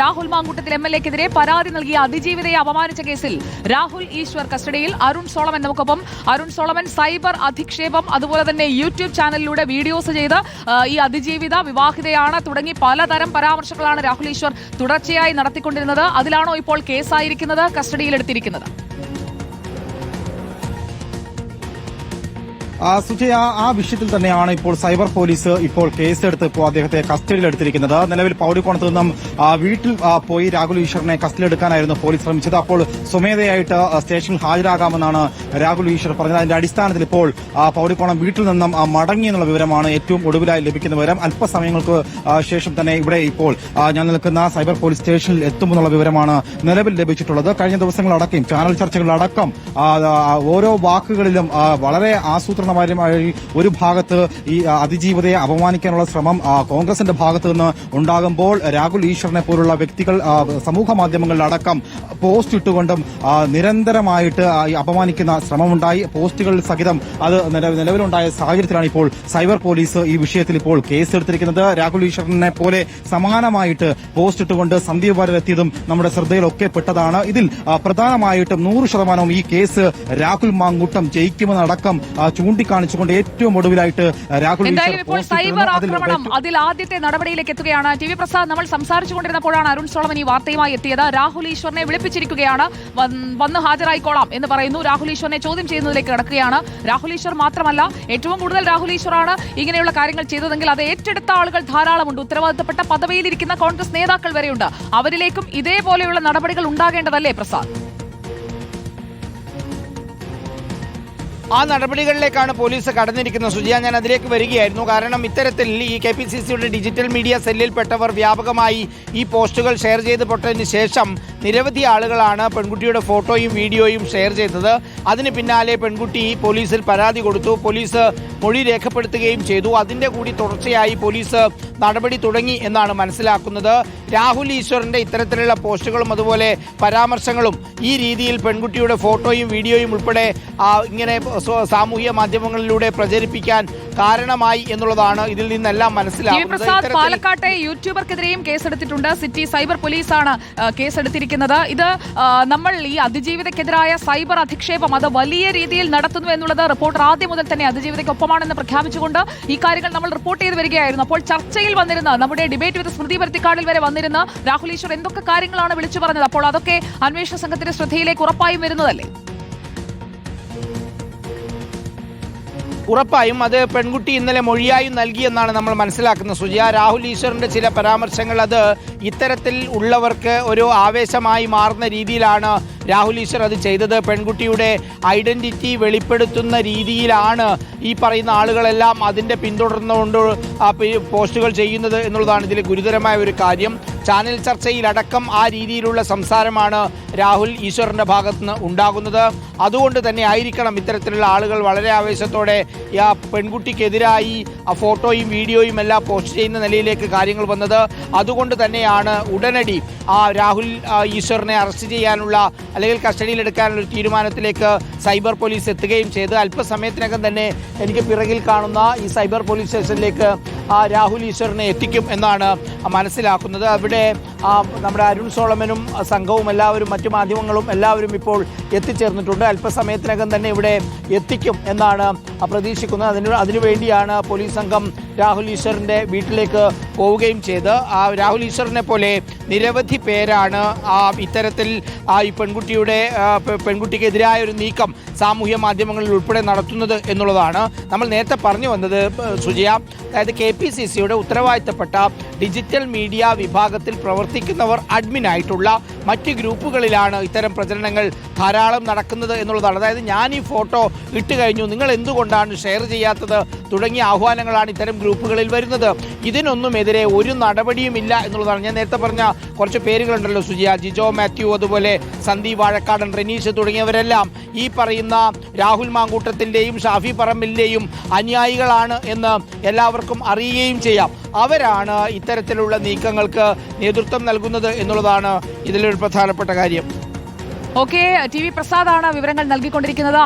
Rahul Mamkootathil M L എക്കെതിരെ പരാതി നൽകിയ അതിജീവിതയെ അപമാനിച്ച കേസിൽ രാഹുൽ ഈശ്വർ കസ്റ്റഡിയിൽ അരുൺ സോളമൻ നമുക്കൊപ്പം. അരുൺ സോളമൻ സൈബർ അധിക്ഷേപം അതുപോലെ തന്നെ യൂട്യൂബ് ചാനലിലൂടെ വീഡിയോസ് ചെയ്ത് ഈ അതിജീവിത വിവാഹിതയാണ് തുടങ്ങി പലതരം പരാമർശങ്ങളാണ് രാഹുൽ ഈശ്വർ തുടർച്ചയായി നടത്തിക്കൊണ്ടിരുന്നത്. അതിലാണോ ഇപ്പോൾ കേസായിരിക്കുന്നത് കസ്റ്റഡിയിലെടുത്തിരിക്കുന്നത്? സുജയ ആ വിഷയത്തിൽ തന്നെയാണ് ഇപ്പോൾ സൈബർ പോലീസ് ഇപ്പോൾ കേസെടുത്ത് ഇപ്പോൾ അദ്ദേഹത്തെ കസ്റ്റഡിയിലെടുത്തിരിക്കുന്നത്. നിലവിൽ പൌടിക്കോണത്ത് നിന്നും വീട്ടിൽ പോയി രാഹുൽ ഈശ്വറിനെ കസ്റ്റഡിയിലെടുക്കാനായിരുന്നു പോലീസ് ശ്രമിച്ചത്. അപ്പോൾ സ്വമേധയായിട്ട് സ്റ്റേഷനിൽ ഹാജരാകാമെന്നാണ് രാഹുൽ ഈശ്വർ പറഞ്ഞത്. അതിന്റെ അടിസ്ഥാനത്തിൽ ഇപ്പോൾ ആ, വീട്ടിൽ നിന്നും മടങ്ങി എന്നുള്ള വിവരമാണ് ഏറ്റവും ഒടുവിലായി ലഭിക്കുന്ന വിവരം. അല്പസമയങ്ങൾക്ക് ശേഷം തന്നെ ഇവിടെ ഇപ്പോൾ ഞാൻ നിൽക്കുന്ന സൈബർ പോലീസ് സ്റ്റേഷനിൽ എത്തുമെന്നുള്ള വിവരമാണ് നിലവിൽ ലഭിച്ചിട്ടുള്ളത്. കഴിഞ്ഞ ദിവസങ്ങളടക്കം ചാനൽ ചർച്ചകളടക്കം ഓരോ വാക്കുകളിലും വളരെ വളരെ ആസൂത്രണപരമായി ഒരു ഭാഗത്ത് ഈ അതിജീവതയെ അപമാനിക്കാനുള്ള ശ്രമം കോൺഗ്രസിന്റെ ഭാഗത്ത് നിന്ന് ഉണ്ടാകുമ്പോൾ രാഹുൽ ഈശ്വറിനെ പോലുള്ള വ്യക്തികൾ സമൂഹ മാധ്യമങ്ങളിലടക്കം പോസ്റ്റ് ഇട്ടുകൊണ്ടും നിരന്തരമായിട്ട് അപമാനിക്കുന്ന ശ്രമമുണ്ടായി. പോസ്റ്റുകൾ സഹിതം അത് നിലവിലുണ്ടായ സാഹചര്യത്തിലാണ് ഇപ്പോൾ സൈബർ പോലീസ് ഈ വിഷയത്തിൽ ഇപ്പോൾ കേസെടുത്തിരിക്കുന്നത്. രാഹുൽ ഈശ്വറിനെ പോലെ സമാനമായിട്ട് പോസ്റ്റ് ഇട്ടുകൊണ്ട് സന്ദീപ് വാര്യർ എത്തിയതും നമ്മുടെ ശ്രദ്ധയിലൊക്കെ പെട്ടതാണ്. ഇതിൽ പ്രധാനമായിട്ടും നൂറ് ശതമാനവും ഈ കേസ് രാഹുൽ മാങ്കൂട്ടം ജയിക്കുമെന്നടക്കം ആ, ചൂണ്ടിക്കാണിച്ചുകൊണ്ട് ഏറ്റവും ഒടുവിലായിട്ട് രാഹുൽ ഇപ്പോൾ സൈബർ ആക്രമണം അതിൽ ആദ്യത്തെ നടപടിയിലേക്ക് എത്തുകയാണ്. ടി വി പ്രസാദ് നമ്മൾ സംസാരിച്ചുകൊണ്ടിരുന്നപ്പോഴാണ് അരുൺ സോളമൻ ഈ വാർത്തയുമായി എത്തിയത്. രാഹുൽ ഈശ്വറിനെ വിളിപ്പിച്ചിരിക്കുകയാണ്. വന്ന് വന്ന് ഹാജരായിക്കോളാം എന്ന് പറയുന്നു. രാഹുൽ ഈശ്വറിനെ ചോദ്യം ചെയ്യുന്നതിലേക്ക് കിടക്കുകയാണ്. രാഹുൽ ഈശ്വർ മാത്രമല്ല ഏറ്റവും കൂടുതൽ രാഹുൽ ഈശ്വറാണ് ഇങ്ങനെയുള്ള കാര്യങ്ങൾ ചെയ്തതെങ്കിൽ അത് ഏറ്റെടുത്ത ആളുകൾ ധാരാളമുണ്ട്. ഉത്തരവാദിത്തപ്പെട്ട പദവിയിലിരിക്കുന്ന കോൺഗ്രസ് നേതാക്കൾ വരെയുണ്ട്. അവരിലേക്കും ഇതേപോലെയുള്ള നടപടികൾ ഉണ്ടാകേണ്ടതല്ലേ പ്രസാദ്? ആ നടപടികളിലേക്കാണ് പോലീസ് കടന്നിരിക്കുന്നത്. സുജിയ ഞാൻ അതിലേക്ക് വരികയായിരുന്നു. കാരണം ഇത്തരത്തിൽ ഈ കെ പി സി സിയുടെ ഡിജിറ്റൽ മീഡിയ സെല്ലിൽപ്പെട്ടവർ വ്യാപകമായി ഈ പോസ്റ്റുകൾ ഷെയർ ചെയ്ത് പൊട്ടതിന് ശേഷം നിരവധി ആളുകളാണ് പെൺകുട്ടിയുടെ ഫോട്ടോയും വീഡിയോയും ഷെയർ ചെയ്തത്. അതിന് പിന്നാലെ പെൺകുട്ടി പോലീസിൽ പരാതി കൊടുത്തു. പോലീസ് മൊഴി രേഖപ്പെടുത്തുകയും ചെയ്തു. അതിന്റെ കൂടി തുടർച്ചയായി പോലീസ് നടപടി തുടങ്ങി എന്നാണ് മനസ്സിലാക്കുന്നത്. രാഹുൽ ഈശ്വറിന്റെ ഇത്തരത്തിലുള്ള പോസ്റ്റുകളും അതുപോലെ പരാമർശങ്ങളും ഈ രീതിയിൽ പെൺകുട്ടിയുടെ ഫോട്ടോയും വീഡിയോയും ഉൾപ്പെടെ ഇങ്ങനെ സാമൂഹ്യ മാധ്യമങ്ങളിലൂടെ പ്രചരിപ്പിക്കാൻ കാരണമായി എന്നുള്ളതാണ് ഇതിൽ നിന്നെല്ലാം മനസ്സിലാക്കുന്നത് പ്രസാദ് പാലക്കാട്ടെ യൂട്യൂബർക്കെതിരെയും കേസെടുത്തിട്ടുണ്ട്. സിറ്റി സൈബർ പോലീസാണ് കേസെടുത്തിരിക്കുന്നത്. ഇത് നമ്മൾ ഈ അതിജീവിതക്കെതിരായ സൈബർ അധിക്ഷേപം അത് വലിയ രീതിയിൽ നടത്തുന്നു എന്നുള്ളത് റിപ്പോർട്ടർ ആദ്യം മുതൽ തന്നെ അതിജീവിതയ്ക്കൊപ്പമാണെന്ന് പ്രഖ്യാപിച്ചുകൊണ്ട് ഈ കാര്യങ്ങൾ നമ്മൾ റിപ്പോർട്ട് ചെയ്ത് വരികയായിരുന്നു. അപ്പോൾ ചർച്ചയിൽ വന്നിരുന്ന നമ്മുടെ ഡിബേറ്റ് വിത്ത് സ്മൃതി പരുത്തിക്കാടിൽ വരെ വന്നിരുന്ന രാഹുൽ ഈശ്വർ എന്തൊക്കെ കാര്യങ്ങളാണ് വിളിച്ചു പറഞ്ഞത്? അപ്പോൾ അതൊക്കെ അന്വേഷണ സംഘത്തിന്റെ ശ്രദ്ധയിലേക്ക് ഉറപ്പായും വരുന്നതല്ലേ? ഉറപ്പായും അത് പെൺകുട്ടി ഇന്നലെ മൊഴിയായും നൽകിയെന്നാണ് നമ്മൾ മനസ്സിലാക്കുന്നത്. സുജിയ രാഹുൽ ഈശ്വറിന്റെ ചില പരാമർശങ്ങൾ അത് ഇത്തരത്തിൽ ഉള്ളവർക്ക് ഒരു ആവേശമായി മാറുന്ന രീതിയിലാണ് രാഹുൽ ഈശ്വർ അത് ചെയ്തത്. പെൺകുട്ടിയുടെ ഐഡന്റിറ്റി വെളിപ്പെടുത്തുന്ന രീതിയിലാണ് ഈ പറയുന്ന ആളുകളെല്ലാം അതിന്റെ പിന്തുടർന്നുകൊണ്ട് പോസ്റ്റുകൾ ചെയ്യുന്നത് എന്നുള്ളതാണ് ഇതിൽ ഗുരുതരമായ ഒരു കാര്യം. ചാനൽ ചർച്ചയിലടക്കം ആ രീതിയിലുള്ള സംസാരമാണ് രാഹുൽ ഈശ്വറിന്റെ ഭാഗത്തുനിന്ന് ഉണ്ടാകുന്നത്. അതുകൊണ്ട് തന്നെ ആയിരിക്കണം ഇത്തരത്തിലുള്ള ആളുകൾ വളരെ ആവേശത്തോടെ ആ പെൺകുട്ടിക്കെതിരായി ആ ഫോട്ടോയും വീഡിയോയും എല്ലാം പോസ്റ്റ് ചെയ്യുന്ന നിലയിലേക്ക് കാര്യങ്ങൾ വന്നത്. അതുകൊണ്ട് തന്നെയാണ് ഉടനടി ആ രാഹുൽ ഈശ്വറിനെ അറസ്റ്റ് ചെയ്യാനുള്ള അല്ലെങ്കിൽ കസ്റ്റഡിയിലെടുക്കാനുള്ള ഒരു തീരുമാനത്തിലേക്ക് സൈബർ പോലീസ് എത്തുകയും ചെയ്ത്. അല്പസമയത്തിനകം തന്നെ എനിക്ക് പിറകിൽ കാണുന്ന ഈ സൈബർ പോലീസ് സ്റ്റേഷനിലേക്ക് ആ രാഹുൽ ഈശ്വറിനെ എത്തിക്കും എന്നാണ് മനസ്സിലാക്കുന്നത്. അവിടെ ആ, നമ്മുടെ അരുൺ സോളമനും സംഘവും എല്ലാവരും മറ്റു മാധ്യമങ്ങളും എല്ലാവരും ഇപ്പോൾ എത്തിച്ചേർന്നിട്ടുണ്ട്. അല്പസമയത്തിനകം തന്നെ ഇവിടെ എത്തിക്കും എന്നാണ് പ്രതീക്ഷിക്കുന്നത് അതിന് അതിനുവേണ്ടിയാണ് പോലീസ് സംഘം രാഹുൽ ഈശ്വറിന്റെ വീട്ടിലേക്ക് പോവുകയും ചെയ്ത് ആ രാഹുൽ ഈശ്വറിനെ പോലെ നിരവധി പേരാണ് ആ ഇത്തരത്തിൽ ആ ഈ പെൺകുട്ടിയുടെ പെൺകുട്ടിക്കെതിരായ ഒരു നീക്കം സാമൂഹ്യ മാധ്യമങ്ങളിൽ ഉൾപ്പെടെ നടത്തുന്നത് എന്നുള്ളതാണ്. നമ്മൾ നേരത്തെ പറഞ്ഞു വന്നത് സുജയ അതായത് കെ പി സി സിയുടെ ഉത്തരവാദിത്തപ്പെട്ട ഡിജിറ്റൽ മീഡിയ വിഭാഗത്തിൽ പ്രവർത്തിക്കുന്നവർ അഡ്മിനായിട്ടുള്ള മറ്റ് ഗ്രൂപ്പുകളിലാണ് ഇത്തരം പ്രചരണങ്ങൾ ധാരാളം നടക്കുന്നത് എന്നുള്ളതാണ്. അതായത് ഞാൻ ഈ ഫോട്ടോ ഇട്ട് കഴിഞ്ഞു. നിങ്ങൾ എന്തുകൊണ്ടാണ് ഷെയർ ചെയ്യാത്തത് തുടങ്ങിയ ആഹ്വാനങ്ങളാണ് ഇത്തരം ഗ്രൂപ്പുകളിൽ വരുന്നത്. ഇതിനൊന്നുമെതിരെ ഒരു നടപടിയുമില്ല എന്നുള്ളതാണ് ഞാൻ നേരത്തെ പറഞ്ഞ കുറച്ച് പേരുകളുണ്ടല്ലോ സുജിയ ജിജോ മാത്യു അതുപോലെ സന്ദീപ് വാഴക്കാടൻ റെനീഷ് തുടങ്ങിയവരെല്ലാം. ഈ പറയുന്ന രാഹുൽ മാങ്കൂട്ടത്തിന്റെയും ഷാഫി പറമ്പിന്റെയും അനുയായികളാണ് എന്ന് എല്ലാവർക്കും അറിയുകയും ചെയ്യാം. അവരാണ് ഇത്തരത്തിലുള്ള നീക്കങ്ങൾക്ക് നേതൃത്വം നൽകുന്നത് എന്നുള്ളതാണ് ഇതിലൊരു പ്രധാനപ്പെട്ട കാര്യം. ഓക്കെ ടി വി പ്രസാദാണ് വിവരങ്ങൾ നൽകിക്കൊണ്ടിരിക്കുന്നത്.